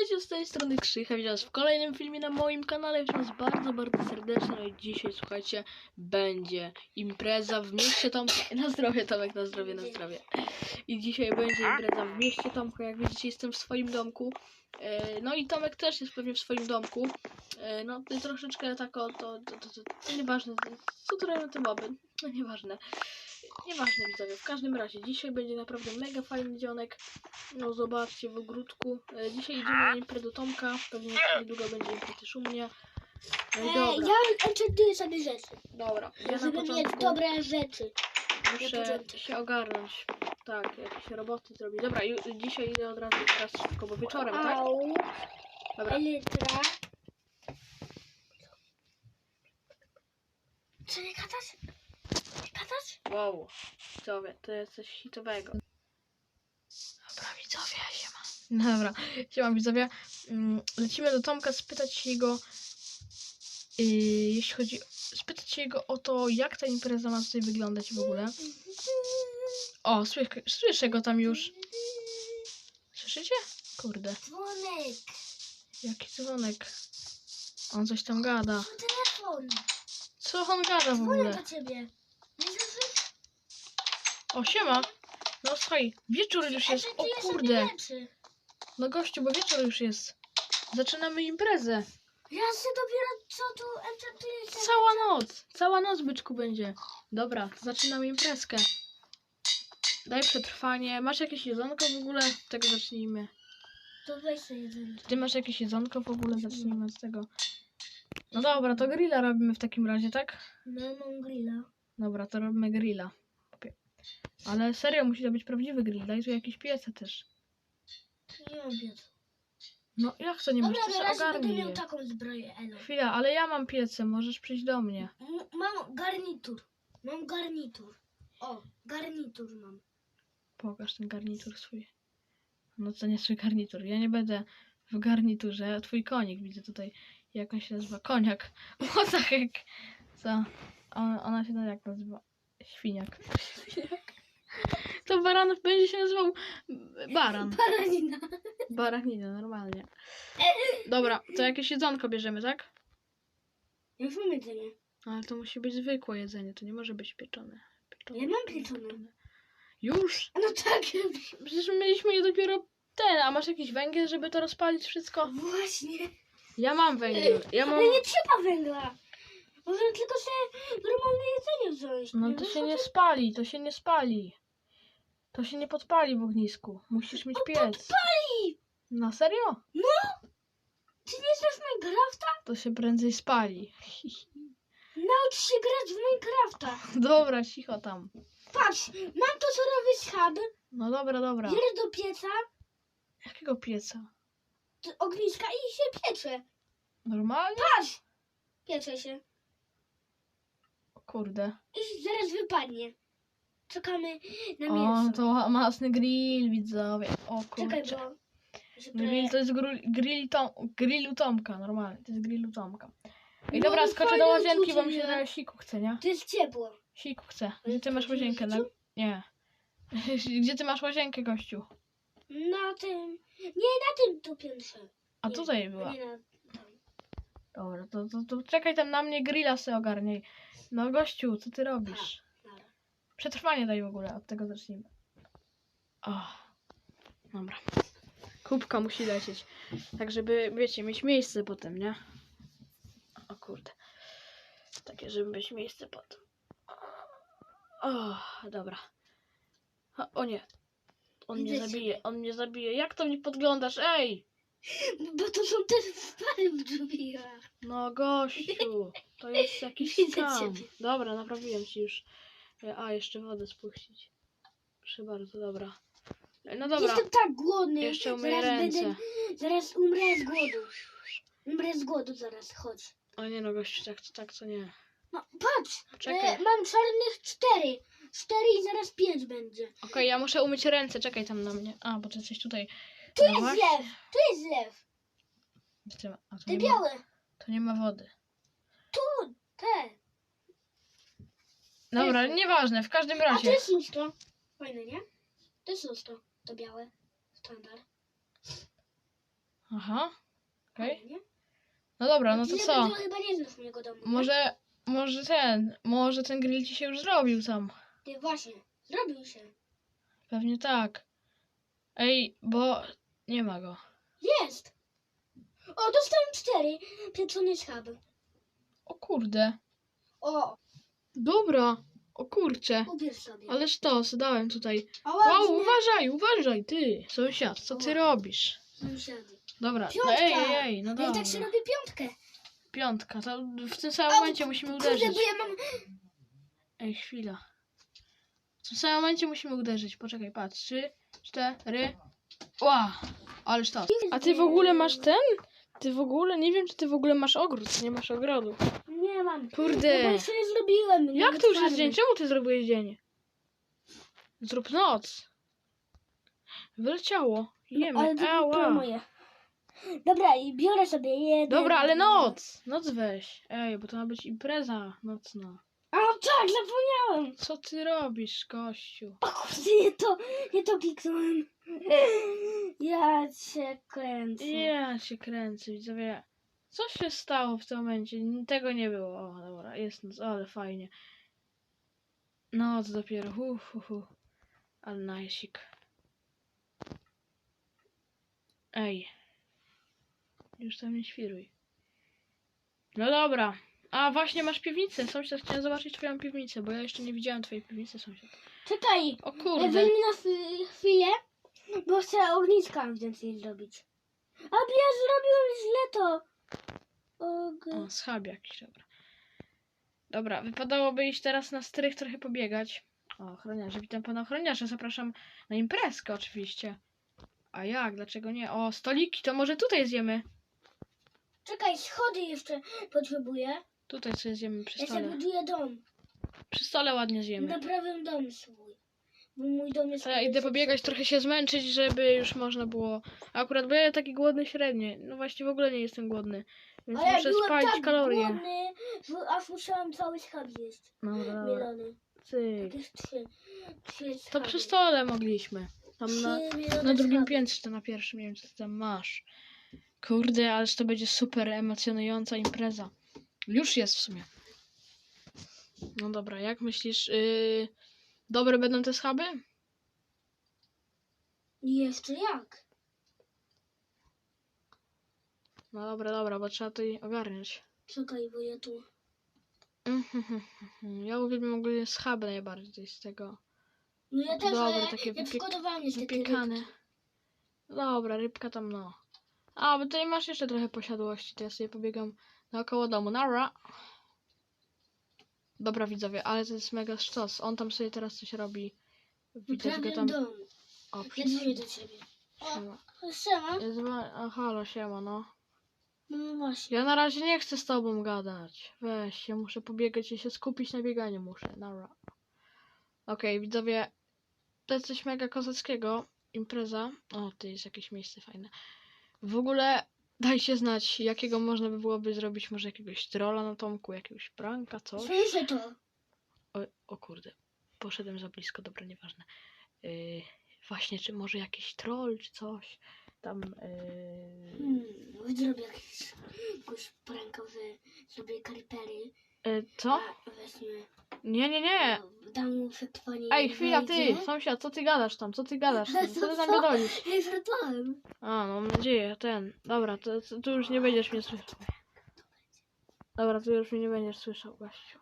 Witajcie z tej strony Krzycha, witam was w kolejnym filmie na moim kanale. Witam was bardzo, bardzo serdecznie. No i dzisiaj, słuchajcie, będzie impreza w mieście Tomka. Na zdrowie, Tomek, na zdrowie, na zdrowie. I dzisiaj będzie impreza w mieście Tomka. Jak widzicie, jestem w swoim domku. E, No i Tomek też jest pewnie w swoim domku. E, No, to troszeczkę tak o, to, to, to, to, to nieważne. Co tu robią te moby? No nieważne. Nieważne widzowie, w każdym razie dzisiaj będzie naprawdę mega fajny dzionek. No zobaczcie w ogródku. E, Dzisiaj idziemy na imprezę do Tomka. Pewnie niedługo będzie impreza też u mnie. No i E, dobra, ja enchantuję sobie rzeczy, dobra. Ja na żeby mieć początku dobre rzeczy. muszę początek. się ogarnąć. Tak, jakieś roboty zrobić. Dobra, ju- dzisiaj idę od razu teraz szybko, bo wieczorem, tak? Au, Dobra. elytra. Co nie gadać? Gadać? Wow, widzowie, to jest coś hitowego. Dobra, widzowie, siema. Dobra, siema widzowie. Mm, Lecimy do Tomka spytać się jego, yy, jeśli chodzi, spytać się jego o to, jak ta impreza ma tutaj wyglądać w ogóle. O, słyszę, słyszę go tam już. Słyszycie? Kurde, Dzwonek. jaki dzwonek. On coś tam gada. Telefon. Co on gada w Dzwonię ogóle? do ciebie. O, siema. No słuchaj, wieczór już jest. O kurde. No gościu, bo wieczór już jest. Zaczynamy imprezę. Ja się dopiero co tu enchantuję. Cała noc. Cała noc, byczku, będzie. Dobra, zaczynamy imprezkę. Daj przetrwanie. Masz jakieś jedzonko w ogóle? Tego zacznijmy. To weź sobie jeden. Ty masz jakieś jedzonko w ogóle? Zacznijmy od tego. No dobra, to grilla robimy w takim razie, tak? No, mam grilla. Dobra, to robimy grilla. Ale serio, musi to być prawdziwy grill. Daj tu jakieś piece też. Nie mam piecu. No jak to nie masz? Dobra, To się teraz będę ogarnij miał je. taką zbroję, Elo. Chwila, ale ja mam piece, możesz przyjść do mnie. M- Mam garnitur. Mam garnitur. O, garnitur mam. Pokaż ten garnitur swój. No to nie swój garnitur. Ja nie będę w garniturze. Twój konik widzę tutaj. Jak on się nazywa? Koniak. What the heck? Co? On, ona się nazywa jak nazywa? Świniak. Świniak. To baran będzie się nazywał baran. Baranina. Baranina, normalnie. Dobra, to jakieś jedzonko bierzemy, tak? Już mam jedzenie. Ale to musi być zwykłe jedzenie, to nie może być pieczone. pieczone. Ja mam pieczone. Już? No tak. Przecież mieliśmy je dopiero ten, a masz jakiś węgiel, żeby to rozpalić wszystko? Właśnie. Ja mam węgiel. Ja mam. Ale nie trzeba węgla. Możemy tylko sobie normalne jedzenie wziąć. No to się nie spali, to się nie spali. To się nie podpali w ognisku. Musisz mieć piec. Podpali! Na serio? Ty nie znasz Minecrafta? To się prędzej spali. Naucz się grać w Minecrafta. Dobra, cicho tam. Patrz, mam to surowy schab. No dobra, dobra. Bierę do pieca, Jakiego pieca? do ogniska i się piecze. Normalnie? Patrz! Piecze się. Kurde. I zaraz wypadnie. Czekamy na O, mięso. to masny grill, widzowie. O Czekaj, kurczę. bo... Grill to jest grill, grill tom, grillu Tomka, normalnie. To jest grillu Tomka. I No, dobra, skoczę fajne do łazienki, bo mi uczucie, się nie? trochę siku chce, nie? To jest ciepło. Siku chce. Gdzie ty masz łazienkę? Na... Nie. Gdzie ty masz łazienkę, gościu? Na tym... Nie, na tym tu piętrze. A tutaj była. Nie na... Dobra, to, to, to czekaj tam na mnie, grilla se ogarnij. No gościu, co ty robisz? Dobra. Przetrwanie daj w ogóle, od tego zacznijmy. O, dobra. Kubka musi lecieć. Tak, żeby, wiecie, mieć miejsce potem, nie? O kurde. Takie, żeby mieć miejsce potem. O, dobra. O, o nie. On mnie zabije, on mnie zabije. Jak to mnie podglądasz? Ej! Bo to są te stare w drzwiach. No gościu, to jest jakiś Widzę skam. ciebie. Dobra, naprawiłem ci już. E, A, jeszcze wodę spuścić. Proszę bardzo, dobra. E, No dobra, Jestem tak głodny. jeszcze umyję zaraz ręce. Zaraz umrę z głodu. Umrę z głodu zaraz, chodź. O nie no gościu, tak tak to nie. No patrz, Czekaj. e, mam czarnych cztery. Cztery i zaraz pięć będzie. Okej, ja muszę umyć ręce, czekaj tam na mnie. A, bo ty jesteś tutaj. Tu jest lew, tu jest lew. Ty ma- A, to, Te nie ma, białe. to nie ma wody. Tu, te. Dobra, nieważne, w każdym A to razie. jest lustro. Fajne, nie? To jest lustro. To białe. Standard. Aha. Okej. No dobra, no to co? chyba nie znasz mojego domu. nie? Może, może ten, może ten grill ci się już zrobił tam. Ty właśnie, zrobił się. Pewnie tak. Ej, bo nie ma go. Jest! O, dostałem cztery pieczone schaby. O kurde. O, Dobra. O kurcze. ubierz sobie. Ale sztos, dałem tutaj. A Wow, ładnie. uważaj, uważaj, ty, sąsiad, co ty robisz? Sąsiady. Dobra, no Piątka. ej, ej, ej, no No i dobra. tak się robi piątkę. Piątka, to w tym samym momencie musimy Kurde, uderzyć. bo ja mam... Ej, chwila. W tym samym momencie musimy uderzyć. Poczekaj, patrz. Trzy, cztery. Ła! Ale sztos. A ty w ogóle masz ten? Ty w ogóle, nie wiem, czy ty w ogóle masz ogród, nie masz ogrodu. Nie mam. No bo Kurde. jeszcze nie zrobiłem. Jak nawet to już jest dzień? Czemu ty zrobiłeś dzień? Zrób noc. Wyleciało. Jemy. Ale to było Ała. moje. Dobra, i biorę sobie jeden. Dobra, ale noc! Noc weź. Ej, bo to ma być impreza nocna. A tak, zapomniałem. Co ty robisz, gościu? O kurde, nie to, nie to kliknąłem. Ja cię kręcę. Ja się kręcę, widzowie. Co się stało w tym momencie? Tego nie było. O, dobra, jest noc, ale fajnie. Noc dopiero, hu, hu, hu. Ale najsik. Ej. Już tam nie świruj. No dobra. A właśnie masz piwnicę. Sąsiad chciałem zobaczyć twoją piwnicę, bo ja jeszcze nie widziałem twojej piwnicy, sąsiad. Czekaj, O kurde. wyjmę na chwi- chwilę, bo chcę ogniska więcej zrobić. A ja zrobiłem źle to. Og... O, schab jakiś, dobra. Dobra, wypadałoby iść teraz na strych trochę pobiegać. O, ochroniarze, witam pana ochroniarza, zapraszam na imprezkę oczywiście. A jak, dlaczego nie? O, stoliki, to może tutaj zjemy. Czekaj, schody jeszcze potrzebuję. Tutaj sobie zjemy przy Ja sobie stole. buduję dom. Przy stole ładnie zjemy. Naprawię dom swój. Mój dom jest... Ja idę pobiegać, trochę się zmęczyć, żeby już można było... Akurat, bo ja taki głodny średnie. No właśnie w ogóle nie jestem głodny. Więc A ja muszę byłem spalić tak kalorie. głodny, że aż musiałam cały schab zjeść. Dobra, dobra. Mielony. Cyk. Jakieś trzy. trzy To schaby. przy stole mogliśmy. Tam na... Trzy Na drugim schaby. piętrze, to na pierwszym, nie wiem co ty tam masz. Kurde, ależ to będzie super emocjonująca impreza. Już jest w sumie. No dobra, jak myślisz, yy, dobre będą te schaby? Jeszcze jak? No dobra, dobra, bo trzeba to jej ogarniać. Czekaj, bo ja tu... Mhm, Ja uwielbiam ogólnie schaby najbardziej z tego. No ja też, Dobre, ale takie ja wypiek- niestety Wypiekane. Dobra, rybka tam no. A, bo tutaj masz jeszcze trochę posiadłości, to ja sobie pobiegam naokoło domu. Nara. Dobra widzowie, ale to jest mega sztos. On tam sobie teraz coś robi. Widać go tam. dom. O, dzwonię do ciebie. Siema. O, siema. Dzwonię- A, halo, siema, no. No właśnie. Ja na razie nie chcę z tobą gadać. Weź, ja muszę pobiegać i się skupić na bieganiu muszę. Nara. Okej, widzowie. To jest coś mega kozackiego. Impreza. O, to jest jakieś miejsce fajne. W ogóle dajcie znać, jakiego można by byłoby zrobić. Może jakiegoś trolla na Tomku, jakiegoś pranka, coś. Słyszę to. O, o kurde, poszedłem za blisko, dobra, nieważne. Yy, właśnie, czy może jakiś troll, czy coś tam. Yy, Hmm, zrobię jakiś, jakąś prankę, że zrobię karipery. Yy, co? Nie, nie, nie. Dam mu przetrwanie. Ej, chwila, ty, sąsiad, co ty gadasz tam? Co ty gadasz? Tam? Co ty tam gadolisz? Ej, żartowałem. A, no, mam nadzieję, ten. Dobra, to, to, tu już nie będziesz mnie słyszał. Dobra, tu już mnie nie będziesz słyszał, gościu.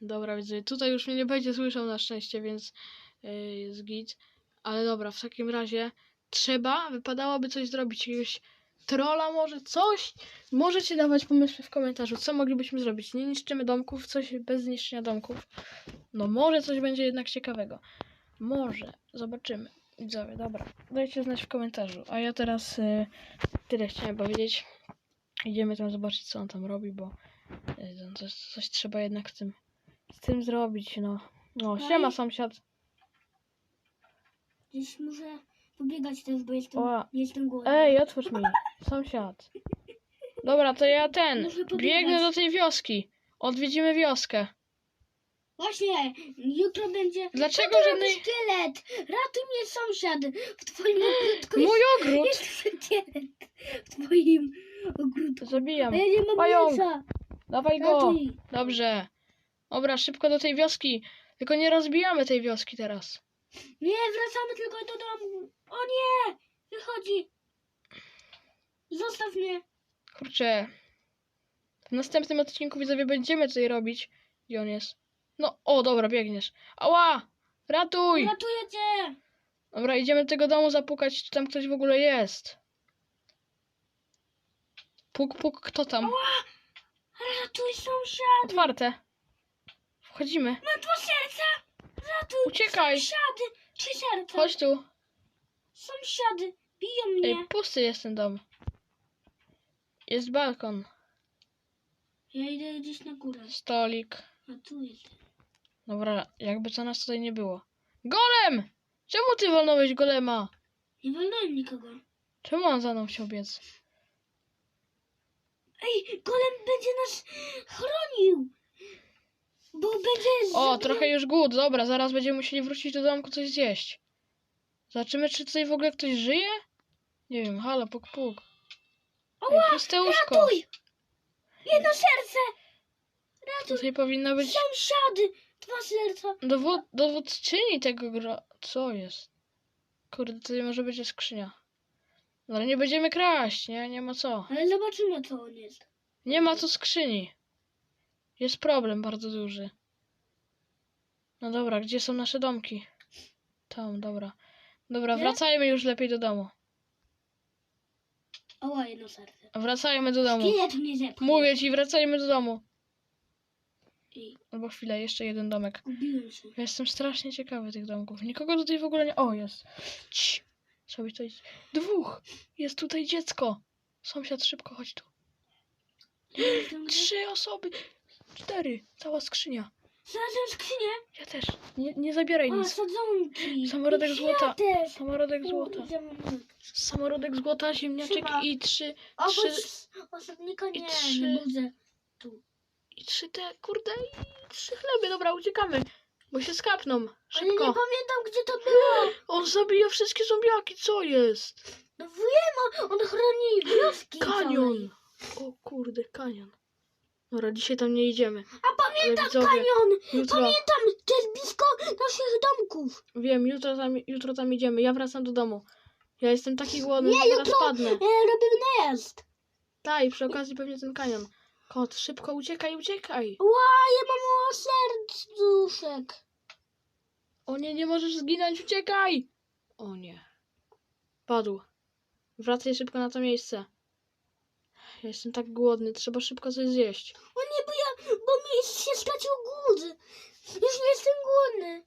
Dobra, widzę, tutaj już mnie nie będzie słyszał na szczęście, więc yy, jest git. Ale dobra, w takim razie trzeba, wypadałoby coś zrobić, jakiegoś trolla może, coś. Możecie dawać pomysły w komentarzu, co moglibyśmy zrobić. Nie niszczymy domków, coś bez zniszczenia domków. No może coś będzie jednak ciekawego. Może, zobaczymy. Widzowie, dobra, dajcie znać w komentarzu. A ja teraz y, tyle chciałem powiedzieć. Idziemy tam zobaczyć, co on tam robi, bo y, no, coś, coś trzeba jednak z tym, z tym zrobić, no. No, siema sąsiad. Gdzieś muszę pobiegać też, bo jestem, O. jestem głodny. Ej, otwórz mi, sąsiad. Dobra, to ja ten, Muszę pobiegać. biegnę do tej wioski. Odwiedzimy wioskę. Właśnie, jutro będzie... Dlaczego Co to żadnej... szkielet? Ratuj mnie sąsiad. W twoim ogródku Mój jest, ogród! jest szkielet. W twoim ogródku. Zabijam. A ja nie mam Pająk. mięsa. Dawaj go! Ratuj. Dobrze. Dobra, szybko do tej wioski. Tylko nie rozbijamy tej wioski teraz. Nie, wracamy tylko do domu. O nie! Wychodzi. Zostaw mnie. Kurczę. W następnym odcinku widzowie będziemy tutaj robić. Gdzie on jest? No, o, dobra, biegniesz. Ała! Ratuj! Ratuję cię. Dobra, idziemy do tego domu zapukać, czy tam ktoś w ogóle jest. Puk, puk, kto tam? Ratuj sąsiad. Otwarte. Wchodzimy. Mam dwa serca. Ratuj. Uciekaj. Sąsiady. Chodź tu. Sąsiady. Biją mnie. Ej, pusty jest ten dom. Jest balkon, Ja idę gdzieś na górę. stolik. A tu jest. Dobra, jakby co nas tutaj nie było. Golem! Czemu ty wolnąłeś golema? Nie wolnałem nikogo. Czemu on za mną chciał biec? Ej, golem będzie nas chronił. Bo będzie... O, trochę już głód. Dobra, zaraz będziemy musieli wrócić do domku coś zjeść. Zobaczymy, czy tutaj w ogóle ktoś żyje? Nie wiem, halo, puk, puk. Ej, puste łóżko. Ratuj. Jedno serce. Ratuj. Tutaj powinno być Sąsiady. Dwa serca. dowód, dowódczyni tego gro... Co jest? Kurde, tutaj może będzie skrzynia. Ale nie będziemy kraść, nie? Nie ma co. Ale zobaczymy, co on jest. Nie ma tu skrzyni. Jest problem bardzo duży. No dobra, gdzie są nasze domki? Tam, dobra. Dobra, Nie? wracajmy już lepiej do domu. Oła, jedno serce. Wracajmy do domu. Szkielet mnie zepchnął. Mówię ci, wracajmy do domu. Albo chwilę, jeszcze jeden domek. się. Ja jestem strasznie ciekawy tych domków. Nikogo tutaj w ogóle nie... O, jest. Cii. Sobie tutaj... Dwóch! Jest tutaj dziecko. Sąsiad, szybko, chodź tu. Trzy osoby. Cztery. Cała skrzynia. Znalazłem skrzynię. Ja też. Nie, nie zabieraj O, nic. sadzonki. Samorodek I złota. kwiatek. Samorodek złota. Samorodek złota, ziemniaczek Trzeba. i trzy... Trzy- bo osadnika nie, trzy- nie budzę. I trzy te... Kurde, i trzy chleby. Dobra, uciekamy. Bo się skapną. Ale nie Szybko. pamiętam, gdzie to było. On zabija wszystkie zombiaki, co jest? No wiem, on, on chroni wioski Kanion! O kurde, kanion. Dobra, dzisiaj tam nie idziemy. A pamiętam widzowie, kanion. Jutro, Pamiętam, to jest blisko naszych domków. wiem, jutro tam, jutro tam idziemy. Ja wracam do domu. Ja jestem taki głodny, Nie, że zaraz jutro- padnę. E, robimy najazd. Tak, i przy okazji pewnie ten kanion. Kot, szybko uciekaj, uciekaj! Ła, ja mam mało serduszek. O nie, nie możesz zginąć, uciekaj! O nie. Padł. Wracaj szybko na to miejsce. Ja jestem tak głodny, trzeba szybko coś zjeść. O nie, bo ja, bo mi się stracił głód. Już nie jestem głodny.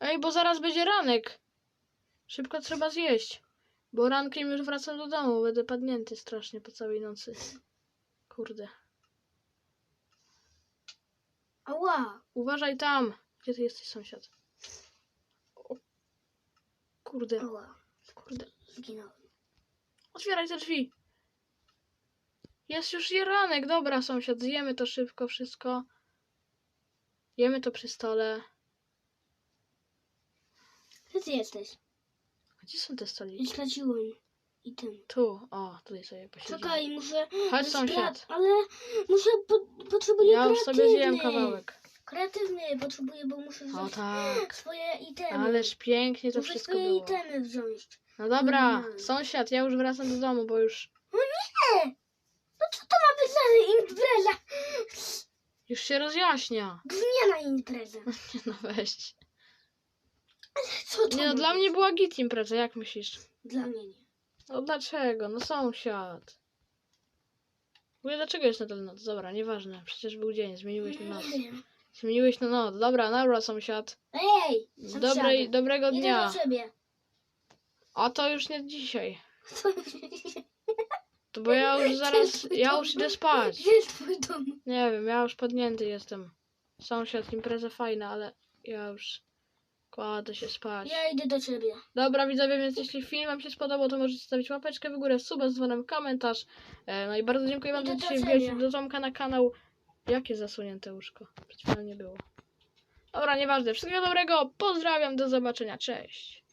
Ej, bo zaraz będzie ranek. Szybko trzeba zjeść. Bo rankiem już wracam do domu. Będę padnięty strasznie po całej nocy. Kurde. Ała. Uważaj tam. Gdzie ty jesteś, sąsiad? O. Kurde, Ała. kurde. Zginąłem. Otwieraj te drzwi. Jest już ranek. Dobra, sąsiad, zjemy to szybko, wszystko. Jemy to przy stole. Gdzie ty jesteś? Gdzie są te stoliki? Straciłem. I ten. Tu. O, tutaj sobie posiedzimy. Czekaj, muszę... Chodź, sąsiad. Ale muszę... Po, potrzebuję Ja już sobie zjem kawałek. Kreatywny potrzebuję, bo muszę O wziąć tak. swoje itemy. Ależ pięknie to muszę wszystko swoje było. itemy wziąć. No dobra, Mm. sąsiad, ja już wracam do domu, bo już, Nie! Za impreza? już się rozjaśnia. Gówniana impreza. Nie no weź. Co to Nie no, dla mnie była git impreza, jak myślisz? Dla mnie nie. No dlaczego? No sąsiad. W ogóle dlaczego jest nadal noc? Dobra, nieważne, przecież był dzień, zmieniłeś na noc. Nie wiem. Zmieniłeś na noc. Dobra, dobra sąsiad. Ej! Dobrej, dobrego dnia. do ciebie. A to już nie dzisiaj. To bo ja już zaraz, ja już idę spać. Gdzie jest twój dom? Nie wiem, ja już padnięty jestem. Sąsiad, impreza fajna, ale ja już kładę się spać. Ja idę do ciebie. Dobra, widzowie, więc jeśli film wam się spodobał, to możecie stawić łapeczkę w górę, suba z dzwonem, komentarz. E, no i bardzo dziękuję wam, Idę do dzisiaj ciebie. wbiłeś do Tomka na kanał. Jakie zasłonięte łóżko? Przed chwilą nie było. Dobra, nieważne. Wszystkiego dobrego. Pozdrawiam. Do zobaczenia. Cześć.